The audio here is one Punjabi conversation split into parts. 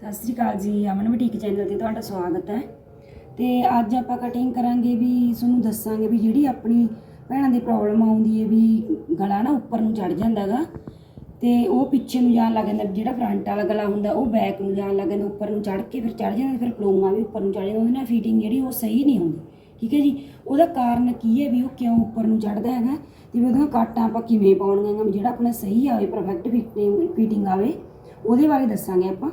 ਸਤਿ ਸ੍ਰੀ ਅਕਾਲ ਜੀ, ਅਮਨ ਬੁਟੀਕ ਚੈਨਲ ਤੇ ਤੁਹਾਡਾ ਸਵਾਗਤ ਹੈ। ਤੇ ਅੱਜ ਆਪਾਂ ਕਟਿੰਗ ਕਰਾਂਗੇ ਵੀ ਤੁਹਾਨੂੰ ਦੱਸਾਂਗੇ ਵੀ ਜਿਹੜੀ ਆਪਣੀ ਭੈਣਾਂ ਦੀ ਪ੍ਰੋਬਲਮ ਆਉਂਦੀ ਹੈ ਵੀ ਗਲਾ ਨਾ ਉੱਪਰ ਨੂੰ ਚੜ ਜਾਂਦਾਗਾ ਤੇ ਉਹ ਪਿੱਛੇ ਨੂੰ ਜਾਣ ਲੱਗ ਜਾਂਦਾ, ਜਿਹੜਾ ਫਰੰਟ ਵਾਲਾ ਗਲਾ ਹੁੰਦਾ, ਉਹ ਬੈਕ ਨੂੰ ਜਾਣ ਲੱਗ ਜਾਂਦਾ, ਉੱਪਰ ਨੂੰ ਚੜ ਕੇ ਫਿਰ ਚੜ ਜਾਂਦਾ, ਫਿਰ ਪਲੋਮਾ ਵੀ ਉੱਪਰ ਨੂੰ ਚੜ ਜਾਂਦਾ, ਉਹਦੇ ਨਾਲ ਫਿਟਿੰਗ ਜਿਹੜੀ ਉਹ ਸਹੀ ਨਹੀਂ ਹੁੰਦੀ। ਠੀਕ ਹੈ ਜੀ? ਉਹਦਾ ਕਾਰਨ ਕੀ ਹੈ ਵੀ ਉਹ ਕਿਉਂ ਉੱਪਰ ਨੂੰ ਚੜਦਾ ਹੈਗਾ? ਤੇ ਵੀ ਉਹਦੀਆਂ ਕਾਟਾਂ ਆਪਾਂ ਕਿਵੇਂ ਪਾਉਣੀਆਂ ਹੈਗੀਆਂ? ਵੀ ਜਿਹੜਾ ਆਪਣਾ ਸਹੀ ਆਵੇ ਪਰਫੈਕਟ ਫਿਟਿੰਗ ਫਿਟਿੰਗ ਆਵੇ, ਉਹਦੇ ਬਾਰੇ ਦੱਸਾਂਗੇ ਆਪਾਂ।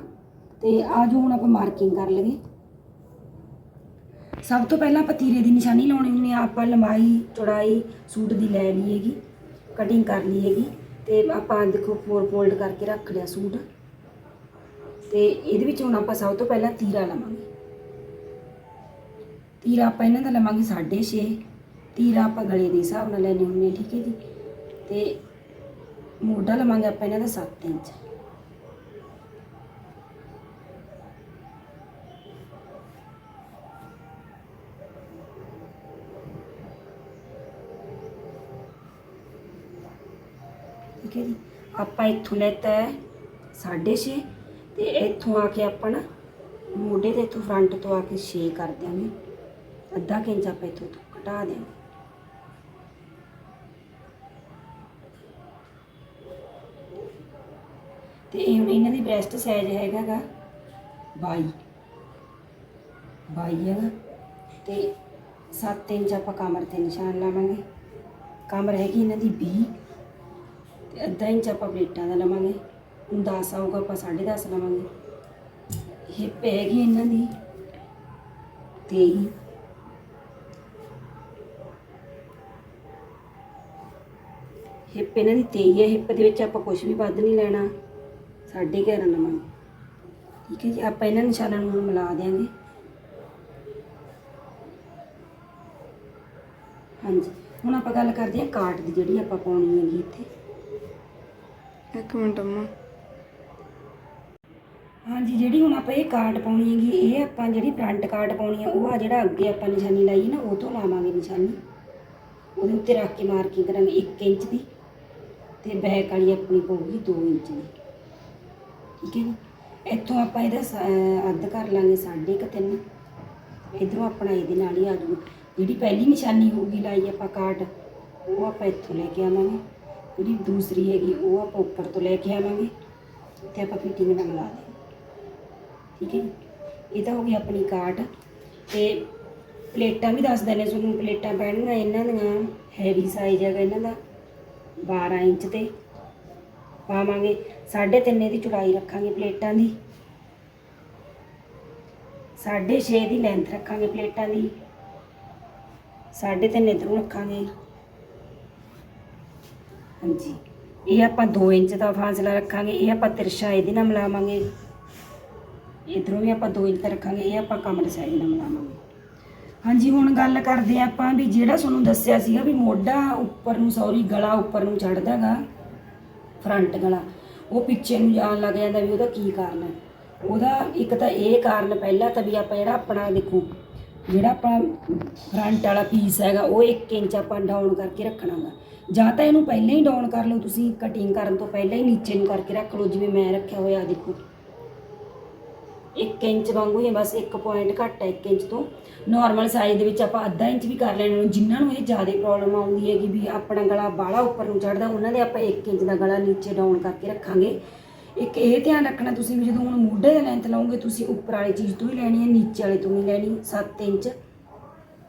ਤੇ ਆਜੋ ਹੁਣ ਆਪਾਂ ਮਾਰਕਿੰਗ ਕਰ ਲਈਏ। ਸਭ ਤੋਂ ਪਹਿਲਾਂ ਆਪਾਂ ਤੀਰੇ ਦੀ ਨਿਸ਼ਾਨੀ ਲਾਉਣੀ ਹੁੰਦੀ ਆ, ਆਪਾਂ ਲੰਬਾਈ, ਚੌੜਾਈ, ਸੂਟ ਦੀ ਲੈ ਲਈਏਗੀ ਕਟਿੰਗ ਕਰ ਲਈਏਗੀ ਹੈਗੀ, ਤੇ ਆਪਾਂ ਦੇਖੋ ਫੋਰ ਫੋਲਡ ਕਰਕੇ ਰੱਖ ਲਿਆ ਸੂਟ। ਤੇ ਇਹਦੇ ਵਿੱਚ ਹੁਣ ਆਪਾਂ ਸਭ ਤੋਂ ਪਹਿਲਾਂ ਤੀਰਾ ਲਵਾਂਗੇ। ਤੀਰਾ ਆਪਾਂ ਇਹਨਾਂ ਦਾ ਲਵਾਂਗੇ 6.5 ਤੀਰਾ ਆਪਾਂ ਗਲੇ ਦੇ ਹਿਸਾਬ ਨਾਲ ਲੈਣੇ ਹੁੰਦੇ ਆ, ਠੀਕ ਹੈ ਜੀ। ਤੇ ਮੋਢਾ ਲਵਾਂਗੇ ਆਪਾਂ ਇਹਨਾਂ ਦਾ 7 ਇੰਚ। ਠੀਕ ਹੈ ਜੀ। ਆਪਾਂ ਇੱਥੋਂ ਲੈਤਾ ਹੈ 6.5 ਤੇ ਇੱਥੋਂ ਆ ਕੇ ਆਪਾਂ ਨਾ ਮੋਢੇ ਤੇ ਇੱਥੋਂ ਫਰੰਟ ਤੋਂ ਆ ਕੇ 6 ਕਰ ਦਿਆਂਗੇ। ਅੱਧਾ ਕੁ ਇੰਚ ਆਪਾਂ ਇੱਥੋਂ ਘਟਾ ਦਿਆਂਗੇ। ਤੇ ਇਹ ਇਹਨਾਂ ਦੀ ਬ੍ਰੈਸਟ ਸਾਈਜ਼ ਹੈਗਾ ਗਾ 22 22 ਹੈਗਾ। ਤੇ 7 ਇੰਚ ਆਪਾਂ ਕਮਰ ਤੇ ਨਿਸ਼ਾਨ ਲਾਵਾਂਗੇ। ਕਮਰ ਹੈਗੀ ਇਹਨਾਂ ਦੀ 20 ਅੱਧਾ ਇੰਚ ਆਪਾਂ ਪਲੇਟਾਂ ਦਾ ਲਵਾਂਗੇ, ਹੁਣ 10 ਆਊਗਾ ਆਪਾਂ 10.5 ਲਵਾਂਗੇ। ਹਿੱਪ ਹੈਗੀ ਇਹਨਾਂ ਦੀ 23 ਹਿੱਪ ਇਹਨਾਂ ਦੀ 23 ਹੈ ਹਿੱਪ ਦੇ ਵਿੱਚ ਆਪਾਂ ਕੁਝ ਵੀ ਵੱਧ ਨਹੀਂ ਲੈਣਾ, ਸਾਢੇ 11 ਲਵਾਂਗੇ। ਠੀਕ ਹੈ ਜੀ, ਆਪਾਂ ਇਹਨਾਂ ਨਿਸ਼ਾਨਾਂ ਨੂੰ ਮਿਲਾ ਦਿਆਂਗੇ। ਹਾਂਜੀ, ਹੁਣ ਆਪਾਂ ਗੱਲ ਕਰਦੇ ਹਾਂ ਕਾਟ ਦੀ ਜਿਹੜੀ ਆਪਾਂ ਪਾਉਣੀ ਹੈਗੀ ਇੱਥੇ। ਇੱਕ ਮਿੰਟ ਅੰਮਾ। ਹਾਂਜੀ, ਜਿਹੜੀ ਹੁਣ ਆਪਾਂ ਇਹ ਕਾਰਡ ਪਾਉਣੀ ਹੈਗੀ, ਇਹ ਆਪਾਂ ਜਿਹੜੀ ਫਰੰਟ ਕਾਰਡ ਪਾਉਣੀ ਆ, ਉਹ ਆ ਜਿਹੜਾ ਅੱਗੇ ਆਪਾਂ ਨਿਸ਼ਾਨੀ ਲਾਈ ਨਾ, ਉਹ ਤੋਂ ਲਾਵਾਂਗੇ ਨਿਸ਼ਾਨੀ। ਉਹਦੇ ਉੱਤੇ ਰੱਖ ਕੇ ਮਾਰਕਿੰਗ ਕਰਾਂਗੇ 1 ਇੰਚ ਦੀ, ਤੇ ਬੈਕ ਵਾਲੀ ਆਪਣੀ ਪਊਗੀ 2 ਇੰਚ ਦੀ। ਠੀਕ ਹੈ ਜੀ? ਇੱਥੋਂ ਆਪਾਂ ਇਹਦਾ ਅੱਧ ਕਰ ਲਾਂਗੇ, ਸਾਢੇ ਕੁ ਤਿੰਨ। ਇਧਰੋਂ ਆਪਣਾ ਇਹਦੇ ਨਾਲ ਹੀ ਆ ਜਾਊਗਾ ਜਿਹੜੀ ਪਹਿਲੀ ਨਿਸ਼ਾਨੀ ਹੋਊਗੀ ਲਾਈ ਆਪਾਂ ਕਾਰਡ ਉਹ ਆਪਾਂ ਇੱਥੋਂ ਲੈ ਕੇ ਆਵਾਂਗੇ। ਜਿਹੜੀ ਦੂਸਰੀ ਹੈਗੀ, ਉਹ ਆਪਾਂ ਉੱਪਰ ਤੋਂ ਲੈ ਕੇ ਆਵਾਂਗੇ ਤੇ ਆਪਾਂ ਫਿਟਿੰਗ ਨਾਲ ਮਿਲਾ ਦੇ ਠੀਕ ਹੈ ਇਹ ਤਾਂ ਹੋ ਗਈ ਆਪਣੀ ਕਾਟ ਤੇ ਪਲੇਟਾਂ ਵੀ ਦੱਸ ਦਿੰਦੇ ਤੁਹਾਨੂੰ, ਪਲੇਟਾਂ ਪੈਣਗੀਆਂ ਇਹਨਾਂ ਦੀਆਂ ਹੈਵੀ ਸਾਈਜ਼ ਹੈਗਾ ਇਹਨਾਂ ਦਾ 12 ਇੰਚ ਤੇ ਪਾਵਾਂਗੇ 3.5 ਦੀ ਚੌੜਾਈ ਰੱਖਾਂਗੇ ਪਲੇਟਾਂ ਦੀ। 6.5 ਦੀ ਲੈਂਥ ਰੱਖਾਂਗੇ ਪਲੇਟਾਂ ਦੀ। 3.5 ਇਧਰੋਂ ਰੱਖਾਂਗੇ। ਹਾਂਜੀ। ਇਹ ਆਪਾਂ 2 ਇੰਚ ਦਾ ਫਾਸਲਾ ਰੱਖਾਂਗੇ, ਇਹ ਆਪਾਂ ਤਿਰਛਾ ਇਹਦੇ ਨਾਲ ਮਿਲਾਵਾਂਗੇ। ਇਧਰੋਂ ਵੀ ਆਪਾਂ 2 ਇੰਚ ਦਾ ਰੱਖਾਂਗੇ, ਇਹ ਆਪਾਂ ਕਮਰ ਸਾਈਜ਼ ਨਾਲ ਮਿਲਾਵਾਂਗੇ। ਹਾਂਜੀ, ਹੁਣ ਗੱਲ ਕਰਦੇ ਹਾਂ ਆਪਾਂ ਵੀ ਜਿਹੜਾ ਤੁਹਾਨੂੰ ਦੱਸਿਆ ਸੀਗਾ ਵੀ ਮੋਢਾ ਉੱਪਰ ਨੂੰ ਸੌਰੀ ਗਲਾ ਉੱਪਰ ਨੂੰ ਚੜਦਾਗਾ ਫਰੰਟ ਗਲਾ, ਉਹ ਪਿੱਛੇ ਨੂੰ ਜਾਣ ਲੱਗ ਜਾਂਦਾ ਵੀ ਉਹਦਾ ਕੀ ਕਾਰਨ ਹੈ। ਉਹਦਾ ਇੱਕ ਤਾਂ ਇਹ ਕਾਰਨ ਪਹਿਲਾ ਤਾਂ ਵੀ ਆਪਾਂ ਜਿਹੜਾ ਆਪਣਾ ਦੇਖੋ ਜਿਹੜਾ ਆਪਾਂ ਫਰੰਟ ਵਾਲਾ ਪੀਸ ਹੈਗਾ, ਉਹ 1 ਇੰਚ ਆਪਾਂ ਡਾਊਨ ਕਰਕੇ ਰੱਖਣਾ ਵਾ ਜਾਂ ਤਾਂ ਇਹਨੂੰ ਪਹਿਲਾਂ ਹੀ ਡਾਊਨ ਕਰ ਲਓ, ਤੁਸੀਂ ਕਟਿੰਗ ਕਰਨ ਤੋਂ ਪਹਿਲਾਂ ਹੀ ਨੀਚੇ ਨੂੰ ਕਰਕੇ ਰੱਖ ਲਓ, ਜਿਵੇਂ ਮੈਂ ਰੱਖਿਆ ਹੋਇਆ ਦੇਖੋ। 1 ਇੰਚ ਵਾਂਗੂ ਹੀ ਬਸ 1 ਪੁਆਇੰਟ ਘੱਟ ਹੈ 1 ਇੰਚ ਤੋਂ। ਨਾਰਮਲ ਸਾਈਜ਼ ਦੇ ਵਿੱਚ ਆਪਾਂ ਅੱਧਾ ਇੰਚ ਵੀ ਕਰ ਲੈਣਾ ਨੂੰ ਜਿਨ੍ਹਾਂ ਨੂੰ ਇਹ ਜ਼ਿਆਦਾ ਪ੍ਰੋਬਲਮ ਆਉਂਦੀ ਹੈਗੀ ਵੀ ਆਪਣਾ ਗਲਾ ਬਾਹਲਾ ਉੱਪਰ ਨੂੰ ਚੜਦਾ ਉਹਨਾਂ ਦੇ ਆਪਾਂ 1 ਇੰਚ ਦਾ ਗਲਾ ਨੀਚੇ ਡਾਊਨ ਕਰਕੇ ਰੱਖਾਂਗੇ। ਇੱਕ ਇਹ ਧਿਆਨ ਰੱਖਣਾ ਤੁਸੀਂ ਵੀ ਜਦੋਂ ਹੁਣ ਮੋਢੇ ਦਾ ਲੈਂਥ ਲਾਉਂਗੇ ਤੁਸੀਂ ਉੱਪਰ ਵਾਲੀ ਚੀਜ਼ ਤੋਂ ਹੀ ਲੈਣੀ ਹੈ, ਨੀਚੇ ਵਾਲੇ ਤੋਂ ਨਹੀਂ ਲੈਣੀ 7 ਇੰਚ।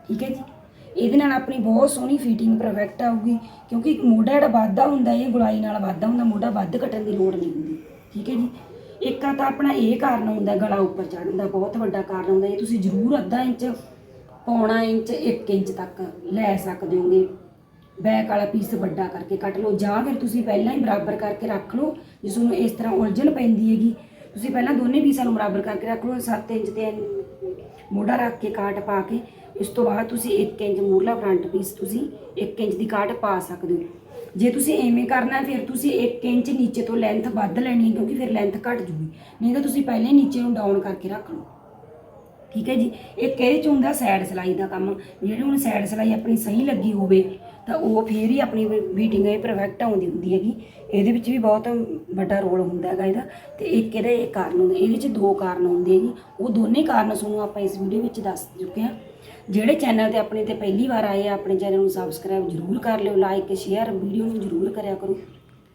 ਠੀਕ ਹੈ ਜੀ? ਇਹਦੇ ਨਾਲ ਆਪਣੀ ਬਹੁਤ ਸੋਹਣੀ ਫਿਟਿੰਗ ਪਰਫੈਕਟ ਆਊਗੀ, ਕਿਉਂਕਿ ਮੋਢਾ ਜਿਹੜਾ ਵਾਧਾ ਹੁੰਦਾ, ਇਹ ਗੁਲਾਈ ਨਾਲ ਵਾਧਾ ਹੁੰਦਾ, ਮੋਢਾ ਵੱਧ ਕੱਟਣ ਦੀ ਲੋੜ ਨਹੀਂ ਹੁੰਦੀ। ਠੀਕ ਹੈ ਜੀ? ਇੱਕ ਤਾਂ ਆਪਣਾ ਇਹ ਕਾਰਨ ਹੁੰਦਾ, ਗਲਾ ਉੱਪਰ ਚੜ੍ਹਨ ਦਾ, ਬਹੁਤ ਵੱਡਾ ਕਾਰਨ ਹੁੰਦਾ, ਇਹ ਤੁਸੀਂ ਜ਼ਰੂਰ ਅੱਧਾ ਇੰਚ, ਪੌਣਾ ਇੰਚ 1 ਇੰਚ ਤੱਕ ਲੈ ਸਕਦੇ ਹੋਗੇ। ਬੈਕ ਵਾਲਾ ਪੀਸ ਵੱਡਾ ਕਰਕੇ ਕੱਟ ਲਓ, ਜਾਂ ਫਿਰ ਤੁਸੀਂ ਪਹਿਲਾਂ ਹੀ ਬਰਾਬਰ ਕਰਕੇ ਰੱਖ ਲਓ ਜਿਸ ਤੁਹਾਨੂੰ ਇਸ ਤਰ੍ਹਾਂ ਉਲਝਣ ਪੈਂਦੀ ਹੈਗੀ, ਤੁਸੀਂ ਪਹਿਲਾਂ ਦੋਨੇ ਪੀਸਾਂ ਨੂੰ ਬਰਾਬਰ ਕਰਕੇ ਰੱਖ ਲਓ 7 ਇੰਚ ਤੇ ਮੋਢਾ ਰੱਖ ਕੇ ਕਾਟ ਪਾ ਕੇ ਇਸ ਤੋਂ ਬਾਅਦ ਤੁਸੀਂ 1 ਇੰਚ ਮੂਰਲਾ ਫਰੰਟ ਪੀਸ ਤੁਸੀਂ 1 ਇੰਚ ਦੀ ਕਾਟ ਪਾ ਸਕਦੇ ਹੋ। ਜੇ ਤੁਸੀਂ ਐਵੇਂ ਕਰਨਾ ਫਿਰ ਤੁਸੀਂ 1 ਇੰਚ ਨੀਚੇ ਤੋਂ ਲੈਂਥ ਵੱਧ ਲੈਣੀ ਹੈ, ਕਿਉਂਕਿ ਫਿਰ ਲੈਂਥ ਘਟ ਜੂਗੀ, ਨਹੀਂ ਤਾਂ ਤੁਸੀਂ ਪਹਿਲਾਂ ਹੀ ਨੀਚੇ ਨੂੰ ਡਾਊਨ ਕਰਕੇ ਰੱਖ ਲਓ। ਠੀਕ ਹੈ ਜੀ? ਇੱਕ ਇਹਦੇ ਚ ਹੁੰਦਾ ਸਾਈਡ ਸਿਲਾਈ ਦਾ ਕੰਮ। ਜਿਹੜੀ ਹੁਣ ਸਾਈਡ ਸਿਲਾਈ ਆਪਣੀ ਸਹੀ ਲੱਗੀ ਹੋਵੇ, ਤਾਂ ਉਹ ਫੇਰ ਹੀ ਆਪਣੀ ਬੀਟਿੰਗ ਇਹ ਪਰਫੈਕਟ ਆਉਂਦੀ ਹੁੰਦੀ ਹੈਗੀ। ਇਹਦੇ ਵਿੱਚ ਵੀ ਬਹੁਤ ਵੱਡਾ ਰੋਲ ਹੁੰਦਾ ਹੈਗਾ ਇਹਦਾ। ਤੇ ਇੱਕ ਇਹਦਾ ਇਹ ਕਾਰਨ ਹੁੰਦਾ, ਇਹਦੇ ਵਿੱਚ ਦੋ ਕਾਰਨ ਹੁੰਦੇ ਹੈ ਜੀ ਉਹ ਦੋਨੇ ਕਾਰਨ ਤੁਹਾਨੂੰ ਆਪਾਂ ਇਸ ਵੀਡੀਓ ਵਿੱਚ ਦੱਸ ਚੁੱਕੇ ਹਾਂ। ਜਿਹੜੇ ਚੈਨਲ ਤੇ ਆਪਣੇ ਤੇ ਪਹਿਲੀ ਵਾਰ ਆਏ ਆ, ਆਪਣੇ ਚੈਨਲ ਨੂੰ ਸਬਸਕ੍ਰਾਈਬ ਜ਼ਰੂਰ ਕਰ ਲਿਓ ਲਾਈਕ ਸ਼ੇਅਰ ਵੀਡੀਓ ਨੂੰ ਜ਼ਰੂਰ ਕਰਿਆ ਕਰੋ।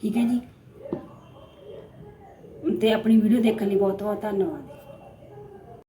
ਠੀਕ ਹੈ ਜੀ? ਤੇ ਆਪਣੀ ਵੀਡੀਓ ਦੇਖਣ ਲਈ ਬਹੁਤ ਬਹੁਤ ਧੰਨਵਾਦ।